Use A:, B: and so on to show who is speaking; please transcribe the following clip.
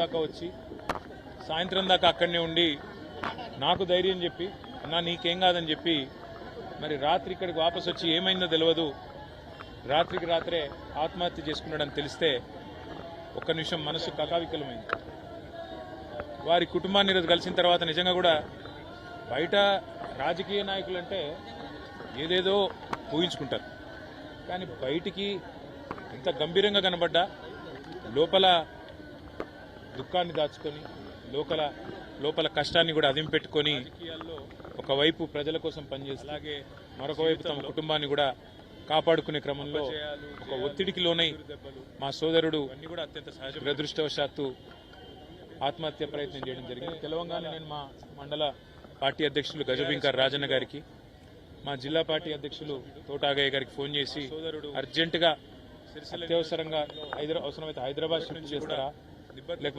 A: దాకా వచ్చి సాయంత్రం దాకా అక్కడనే ఉండి నాకు ధైర్యం చెప్పి అన్నా నీకేం కాదని చెప్పి మరి రాత్రి ఇక్కడికి వాపస్ వచ్చి ఏమైందో తెలియదు రాత్రికి రాత్రే ఆత్మహత్య చేసుకున్నాడని తెలిస్తే ఒక్క నిమిషం మనసు కకావికలమైంది. వారి కుటుంబాన్ని ఈరోజు కలిసిన తర్వాత నిజంగా కూడా బయట రాజకీయ నాయకులు అంటే ఏదేదో ఊహించుకుంటారు. కానీ బయటికి ఎంత గంభీరంగా కనబడ్డా లోపల దుఃఖాన్ని దాచుకొని లోపల లోపల కష్టాన్ని కూడా అదిం పెట్టుకొని ఒకవైపు ప్రజల కోసం పనిచేసి అలాగే మరొక వైపు తమ కుటుంబాన్ని కూడా కాపాడుకునే క్రమంలో ఒక ఒత్తిడికి లోనై మా సోదరుడు కూడా అత్యంత సహజ దురదృష్టవశాత్తు ఆత్మహత్య ప్రయత్నం చేయడం జరిగింది. తెలవంగానే నేను మా మండల పార్టీ అధ్యక్షులు గజబింకర్ రాజన్న గారికి మా జిల్లా పార్టీ అధ్యక్షులు తోటాగయ్య గారికి ఫోన్ చేసి అర్జెంటుగా అత్యవసరంగా అవసరమైతే హైదరాబాద్ షిఫ్ట్ చేస్తారా? లేకపోతే